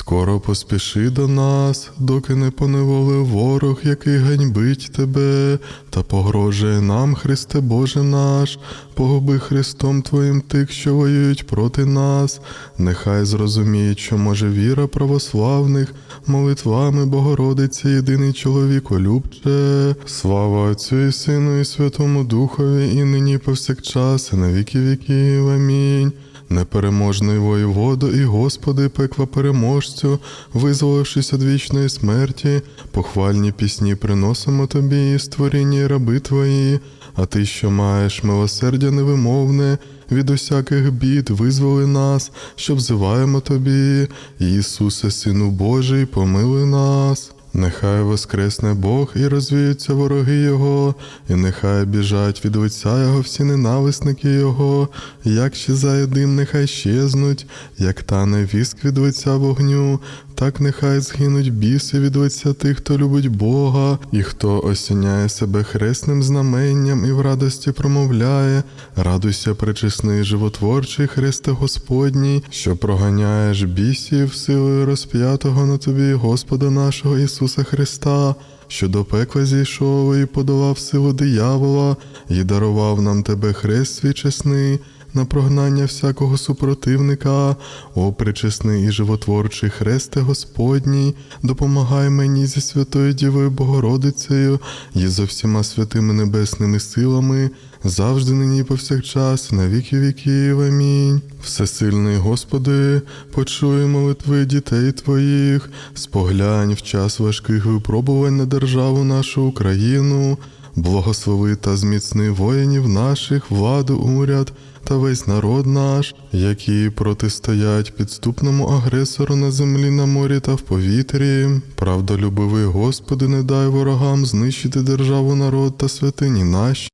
Скоро поспіши до нас, доки не поневолив ворог, який ганьбить тебе, та погрожує нам, Христе Боже наш, погуби Христом Твоїм тих, що воюють проти нас. Нехай зрозуміють, що може віра православних, молитвами Богородиці, єдиний чоловіколюбче. Слава Отцю і Сину, і Святому Духові, і нині повсякчас, і на віки віків. Амінь. Непереможний воєводо і Господи, пекла переможцю, визволившись від вічної смерті, похвальні пісні приносимо тобі, і створіння раби твої, а ти, що маєш милосердя невимовне, від усяких бід визволи нас, що взиваємо тобі, Ісусе, Сину Божий, помилуй нас. Нехай воскресне Бог і розвіються вороги Його, і нехай біжать від лиця Його всі ненависники Його, як щезає дим, нехай щезнуть, як тане віск від лиця вогню, так нехай згинуть біси від лиця тих, хто любить Бога, і хто осіняє себе хресним знаменням і в радості промовляє, радуйся, пречесний животворчий Христе Господній, що проганяєш бісів силою розп'ятого на тобі, Господа нашого Ісуса Христа. Що до пекла зійшов і подолав силу диявола, і дарував нам тебе хрест свій чесний, на прогнання всякого супротивника, о причесний і животворчий хресте Господній, допомагай мені зі святою Дівою Богородицею і зо всіма святими небесними силами, завжди нині і повсякчас, на віки віків. Амінь. Всесильний Господи, почуй молитви дітей Твоїх, споглянь в час важких випробувань на державу нашу Україну. Благослови та зміцни воїнів наших, владу, уряд та весь народ наш, які протистоять підступному агресору на землі, на морі та в повітрі. Правдолюбивий Господи, не дай ворогам знищити державу, народ та святині наші.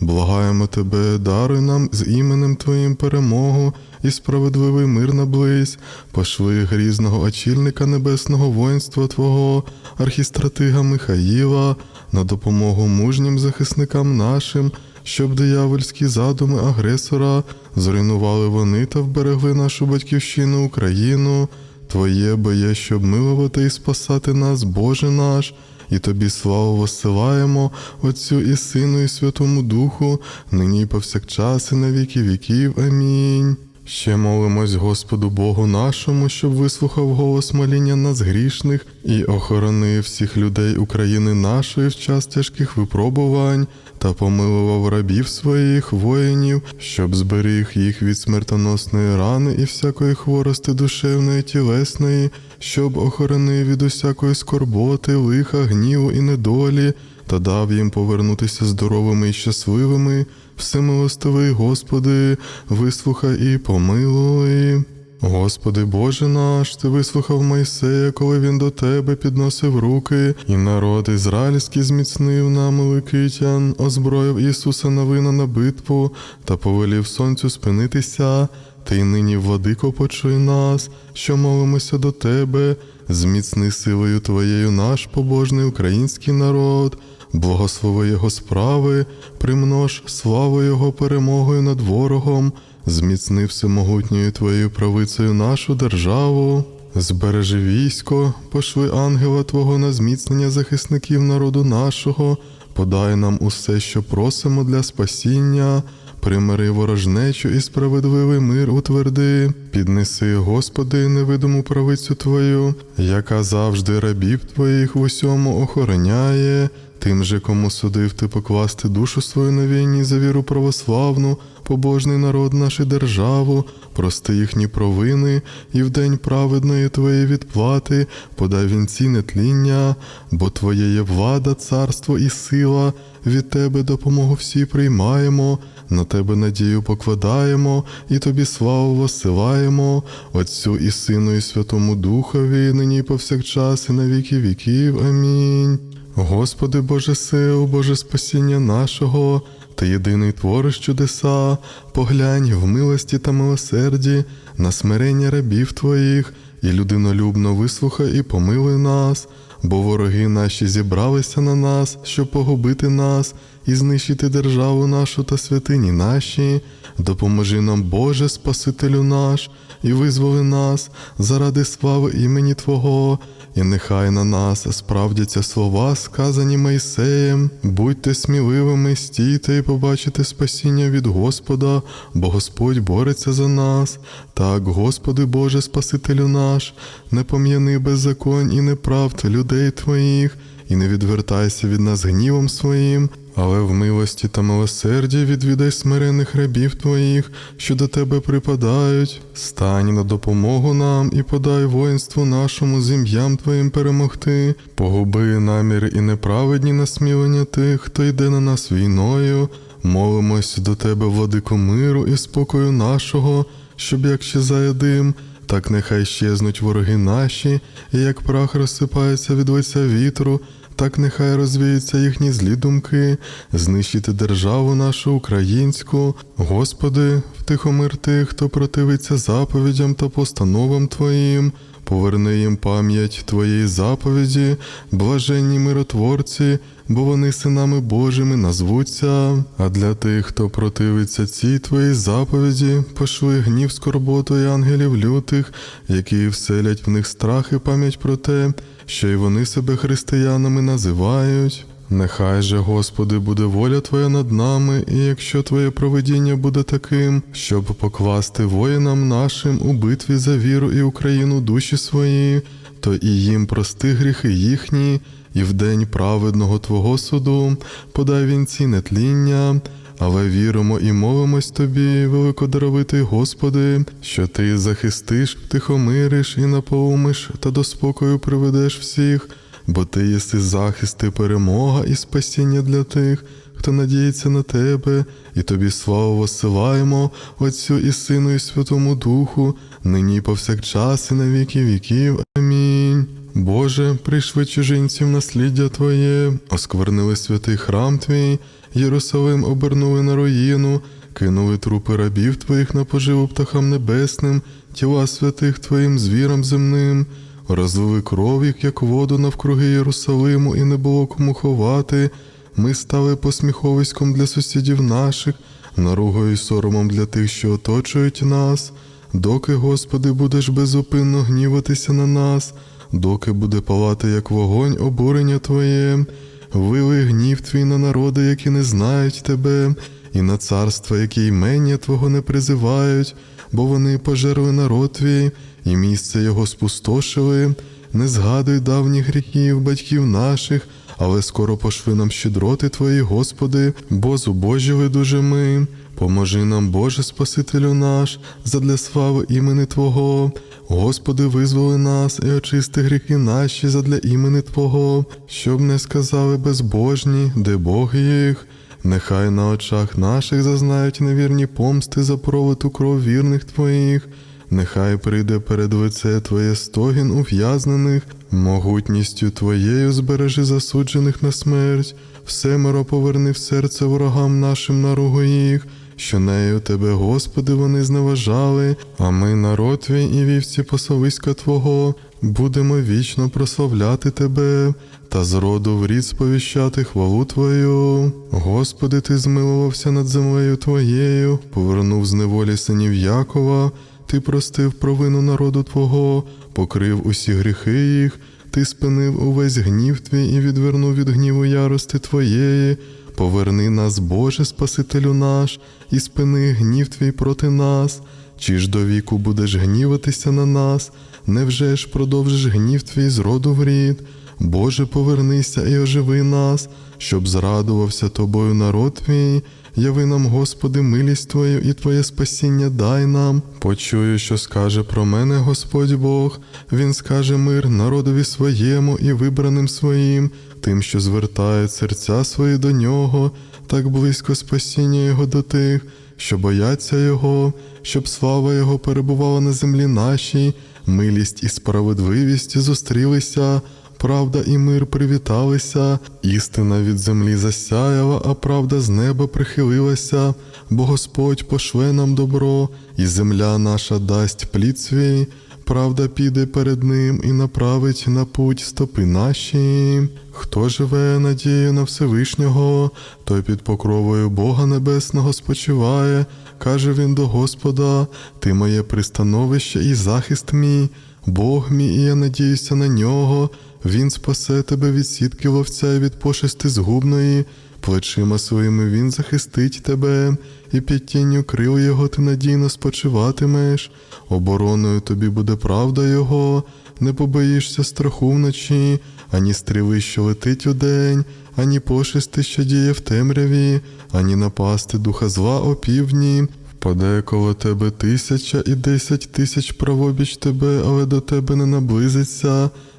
Благаємо Тебе, даруй нам з іменем Твоїм перемогу і справедливий мир наблизь, пошли грізного очільника небесного воїнства Твого, архістратига Михаїла, на допомогу мужнім захисникам нашим, щоб диявольські задуми агресора зруйнували вони та вберегли нашу батьківщину Україну. Твоє бо є, щоб милувати і спасати нас, Боже наш, і тобі славу висилаємо, Отцю і Сину, і Святому Духу, нині і повсякчас, і на віки віків. Амінь. Ще молимось Господу Богу нашому, щоб вислухав голос моління нас грішних і охоронив всіх людей України нашої в час тяжких випробувань та помилував рабів своїх воїнів, щоб зберіг їх від смертоносної рани і всякої хворости душевної тілесної, щоб охоронив від усякої скорботи, лиха, гніву і недолі, та дав їм повернутися здоровими і щасливими. Всемилостивий Господи, вислухай і помилуй. Господи Боже наш, Ти вислухав Мойсея, коли він до Тебе підносив руки, і народ ізраїльський зміцнив нам Ликитян, озброїв Ісуса Навина на битву та повелів сонцю спинитися. Ти й нині, владико, почуй нас, що молимося до Тебе, зміцни силою Твоєю наш побожний український народ. Благослови Його справи, примнож славу Його перемогою над ворогом, зміцни всемогутньою Твоєю правицею нашу державу. Збережи військо, пошли ангела Твого на зміцнення захисників народу нашого, подай нам усе, що просимо для спасіння, примири ворожнечу і справедливий мир утверди, піднеси, Господи, невидиму правицю Твою, яка завжди рабів Твоїх в усьому охороняє. Тим же, кому судив ти покласти душу свою на війні за віру православну, побожний народ нашу державу, прости їхні провини, і в день праведної твоєї відплати подай вінці нетління, бо Твоє є влада, царство і сила, від Тебе допомогу всі приймаємо, на Тебе надію покладаємо, і Тобі славу воссилаємо, Отцю і Сину, і Святому Духові, нині повсякчас, і на віки віків. Амінь. Господи Боже сил, Боже спасіння нашого, Ти єдиний твориш чудеса, поглянь в милості та милосерді на смирення рабів Твоїх, і людинолюбно вислухай і помилуй нас, бо вороги наші зібралися на нас, щоб погубити нас і знищити державу нашу та святині наші. Допоможи нам, Боже, Спасителю наш, і визволи нас заради слави імені Твого. І нехай на нас справдяться слова, сказані Мойсеєм. Будьте сміливими, стійте і побачите спасіння від Господа, бо Господь бореться за нас. Так, Господи Боже, Спасителю наш, не пом'яни беззаконь і неправд людей Твоїх, і не відвертайся від нас гнівом своїм, але в милості та милосерді відвідай смирених рабів твоїх, що до тебе припадають. Стань на допомогу нам і подай воїнству нашому з ім'ям Твоїм перемогти, погуби наміри і неправедні насмілення тих, хто йде на нас війною. Молимось до тебе, владико миру і спокою нашого, щоб як щезає дим, так нехай щезнуть вороги наші, і як прах розсипається від лиця вітру, так нехай розвіються їхні злі думки, знищити державу нашу українську. Господи, втихомир тих, хто противиться заповідям та постановам Твоїм. Поверни їм пам'ять Твоєї заповіді, блаженні миротворці, бо вони синами Божими назвуться. А для тих, хто противиться цій Твоїй заповіді, пошли гнів скорботу і ангелів лютих, які вселять в них страх і пам'ять про те, що й вони себе християнами називають. Нехай же, Господи, буде воля Твоя над нами, і якщо Твоє проведіння буде таким, щоб покласти воїнам нашим у битві за віру і Україну душі свої, то і їм прости гріхи їхні, і в день праведного Твого суду подай вінці нетління. Але віримо і молимось тобі, великодаровитий Господи, що ти захистиш, втихомириш і наповумиш та до спокою приведеш всіх, бо ти єси захист і перемога і спасіння для тих, хто надіється на тебе, і тобі славу посилаємо, Отцю і Сину, і Святому Духу, нині повсякчас, і на віки віків. Амінь. Боже, прийшли чужинців насліддя Твоє, осквернили святий храм Твій, Єрусалим обернули на руїну, кинули трупи рабів Твоїх на поживу птахам небесним, тіла святих Твоїм звірам земним, розлили кров як воду навкруги Єрусалиму, і не було кому ховати. Ми стали посміховиськом для сусідів наших, наругою й соромом для тих, що оточують нас. Доки, Господи, будеш безупинно гніватися на нас, доки буде палати, як вогонь, обурення Твоє, вили гнів Твій на народи, які не знають Тебе, і на царства, які імення Твого не призивають, бо вони пожерли народ Твій, і місце його спустошили. Не згадуй давніх гріхів батьків наших, але скоро пошли нам щедроти Твої, Господи, бо зубожили дуже ми. Поможи нам, Боже Спасителю наш, задля слави імени Твого. Господи, визволи нас і очисти гріхи наші задля імени Твого, щоб не сказали безбожні, де Бог їх. Нехай на очах наших зазнають невірні помсти за пролиту кров вірних Твоїх. Нехай прийде перед лице Твоє стогін ув'язнених, могутністю Твоєю збережи засуджених на смерть, все миро поверни в серце ворогам нашим наругу їх, що нею Тебе, Господи, вони зневажали, а ми, народ Твій і вівці посовиська Твого, будемо вічно прославляти Тебе та з роду в рід сповіщати хвалу Твою. Господи, Ти змилувався над землею Твоєю, повернув з неволі синів Якова. Ти простив провину народу Твого, покрив усі гріхи їх, ти спинив увесь гнів твій і відвернув від гніву ярости Твоєї. Поверни нас, Боже, Спасителю наш, і спини гнів твій проти нас. Чи ж до віку будеш гніватися на нас? Невже ж продовжиш гнів твій з роду в рід? Боже, повернися і оживи нас, щоб зрадувався тобою народ твій. Яви нам, Господи, милість Твою і Твоє спасіння дай нам. Почую, що скаже про мене Господь Бог. Він скаже мир народові своєму і вибраним своїм, тим, що звертають серця свої до нього, так близько спасіння Його до тих, що бояться Його, щоб слава Його перебувала на землі нашій, милість і справедливість зустрілися. Правда і мир привіталися, істина від землі засяяла, а правда з неба прихилилася, бо Господь пошле нам добро, і земля наша дасть плід свій, правда піде перед ним і направить на путь стопи наші. Хто живе надією на Всевишнього, той під покровою Бога Небесного спочиває, каже він до Господа: Ти моє пристановище і захист мій, Бог мій, і я надіюся на нього. Він спасе тебе від сітки ловця і від пошести згубної. Плечима своїми він захистить тебе, і під тінню крил його ти надійно спочиватимеш. Обороною тобі буде правда його, не побоїшся страху вночі, ані стріли, що летить удень, ані пошести, що діє в темряві, ані напасти духа зла опівдні. Впаде коло тебе тисяча і десять тисяч правобіч тебе, але до тебе не наблизиться.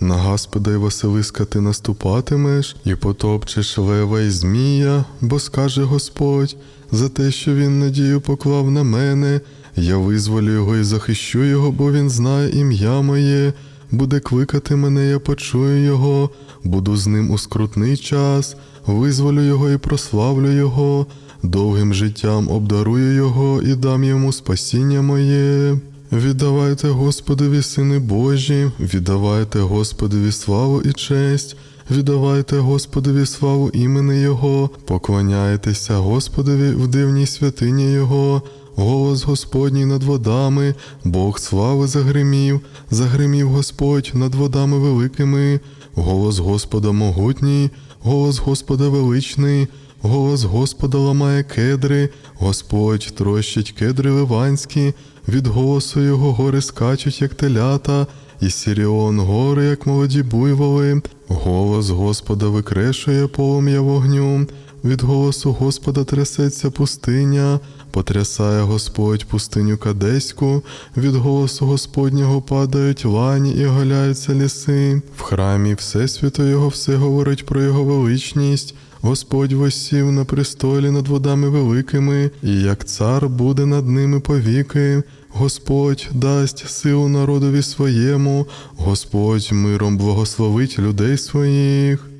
На Господа й Василиска ти наступатимеш і потопчеш лева й змія, бо скаже Господь, за те, що він надію поклав на мене, я визволю його і захищу його, бо він знає ім'я моє. Буде кликати мене, я почую його, буду з ним у скрутний час, визволю його і прославлю його, довгим життям обдарую його і дам йому спасіння моє. Віддавайте Господові, сини Божі, віддавайте Господові славу і честь, віддавайте Господові славу імени Його, поклоняйтеся Господові в дивній святині Його. Голос Господній над водами, Бог слави загримів, загримів Господь над водами великими, голос Господа могутній, голос Господа величний, голос Господа ламає кедри, Господь трощить кедри ливанські, від голосу його гори скачуть, як телята, і Сіріон гори, як молоді буйволи. Голос Господа викрешує полум'я вогню, від голосу Господа трясеться пустиня, потрясає Господь пустиню Кадеську, від голосу Господнього падають лані і оголяються ліси. В храмі Всесвіту Його все говорить про Його величність. Господь восів на престолі над водами великими, і як цар буде над ними повіки. Господь дасть силу народові своєму, Господь миром благословить людей своїх.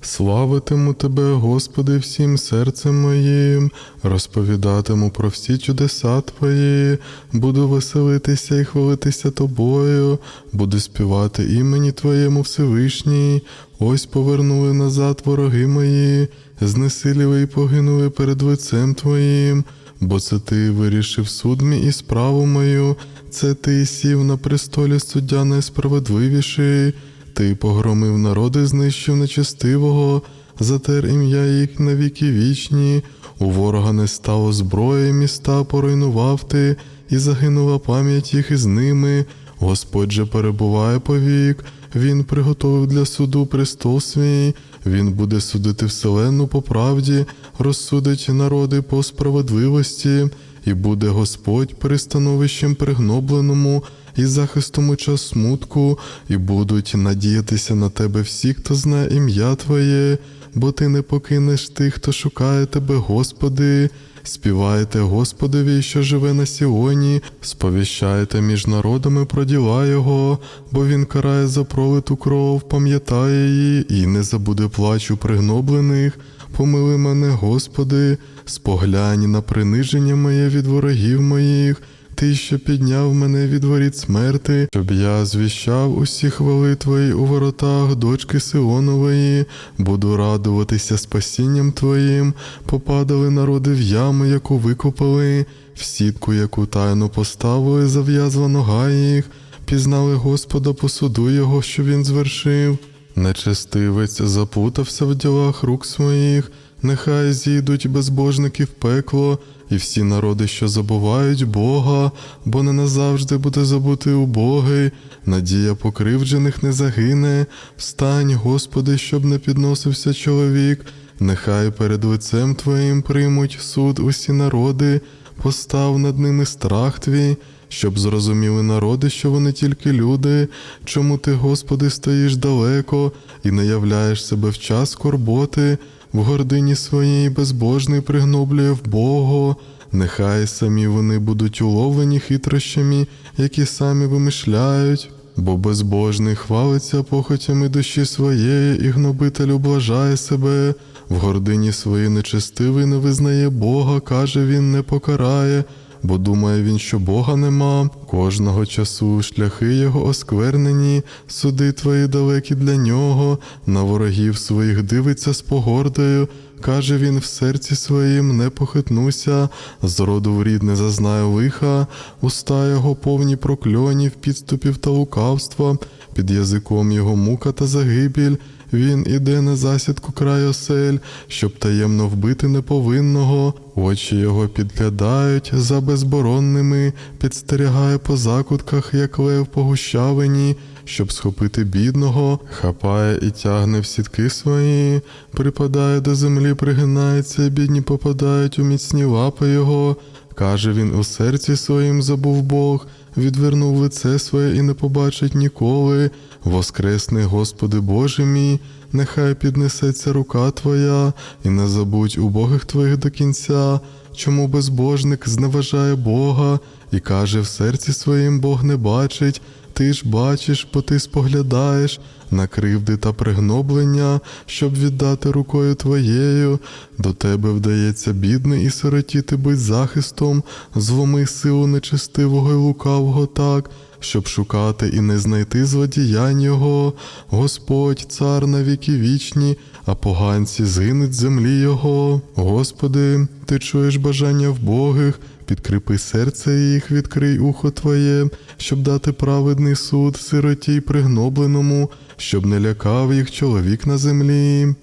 Славитиму Тебе, Господи, всім серцем моїм, розповідатиму про всі чудеса Твої, буду веселитися і хвалитися Тобою, буду співати імені Твоєму Всевишній. Ось повернули назад вороги мої, знесиліли і погинули перед лицем Твоїм, бо це Ти вирішив суд мій і справу мою, це Ти сів на престолі суддя найсправедливіший. Ти погромив народи, знищив нечестивого, затер ім'я їх на віки вічні, у ворога не стало зброї, міста поруйнував ти, і загинула пам'ять їх із ними. Господь же перебуває повік, Він приготовив для суду престол свій, Він буде судити вселенну по правді, розсудить народи по справедливості, і буде Господь перестановищем пригнобленому і захистом у час смутку, і будуть надіятися на тебе всі, хто знає ім'я Твоє, бо ти не покинеш тих, хто шукає тебе, Господи. Співайте Господові, що живе на Сіоні, сповіщайте між народами про діла Його, бо Він карає за пролиту кров, пам'ятає її і не забуде плачу пригноблених. Помили мене, Господи, споглянь на приниження моє від ворогів моїх. Ти, що підняв мене від воріт смерти, щоб я звіщав усі хвали твої у воротах, дочки Сионової, буду радуватися спасінням Твоїм, попадали народи в яму, яку викопали, в сітку, яку тайно поставили, зав'язла нога їх, пізнали Господа по суду Його, що він звершив. Нечестивець запутався в ділах рук своїх, нехай зійдуть безбожники в пекло, і всі народи, що забувають Бога, бо не назавжди буде забути убогий, надія покривджених не загине. Встань, Господи, щоб не підносився чоловік, нехай перед лицем Твоїм приймуть суд усі народи, постав над ними страх твій. Щоб зрозуміли народи, що вони тільки люди, чому ти, Господи, стоїш далеко і не являєш себе в час скорботи, в гордині своїй безбожний пригноблює в Богу, нехай самі вони будуть уловлені хитрощами, які самі вимишляють. Бо безбожний хвалиться похотями душі своєї, і гнобитель облажає себе. В гордині своїй нечестивий не визнає Бога, каже він, не покарає, бо думає він, що Бога нема. Кожного часу шляхи його осквернені, суди твої далекі для нього, на ворогів своїх дивиться з погордою. Каже він в серці своїм, не похитнуся, з роду в рід не зазнаю лиха, уста його повні прокльонів, підступів та лукавства, під язиком його мука та загибіль. Він іде на засідку край осель, щоб таємно вбити неповинного. Очі його підглядають за безборонними, підстерігає по закутках, як лев по гущавині, щоб схопити бідного, хапає і тягне в сітки свої, припадає до землі, пригинається, бідні попадають у міцні лапи його. Каже він у серці своїм забув Бог, відвернув лице своє і не побачить ніколи. Воскресний, Господи Боже мій, нехай піднесеться рука Твоя, і не забудь убогих Твоїх до кінця. Чому безбожник зневажає Бога і каже в серці своїм Бог не бачить, ти ж бачиш, бо ти споглядаєш на кривди та пригноблення, щоб віддати рукою твоєю. До тебе вдається бідний і сиротіти бить захистом, зломи силу нечестивого й лукавого так, щоб шукати і не знайти злодіянь його. Господь, цар на віки вічні, а поганці згинуть землі його. Господи, ти чуєш бажання вбогих, підкріпи серце їх, відкрий ухо Твоє, щоб дати праведний суд сироті й пригнобленому, щоб не лякав їх чоловік на землі.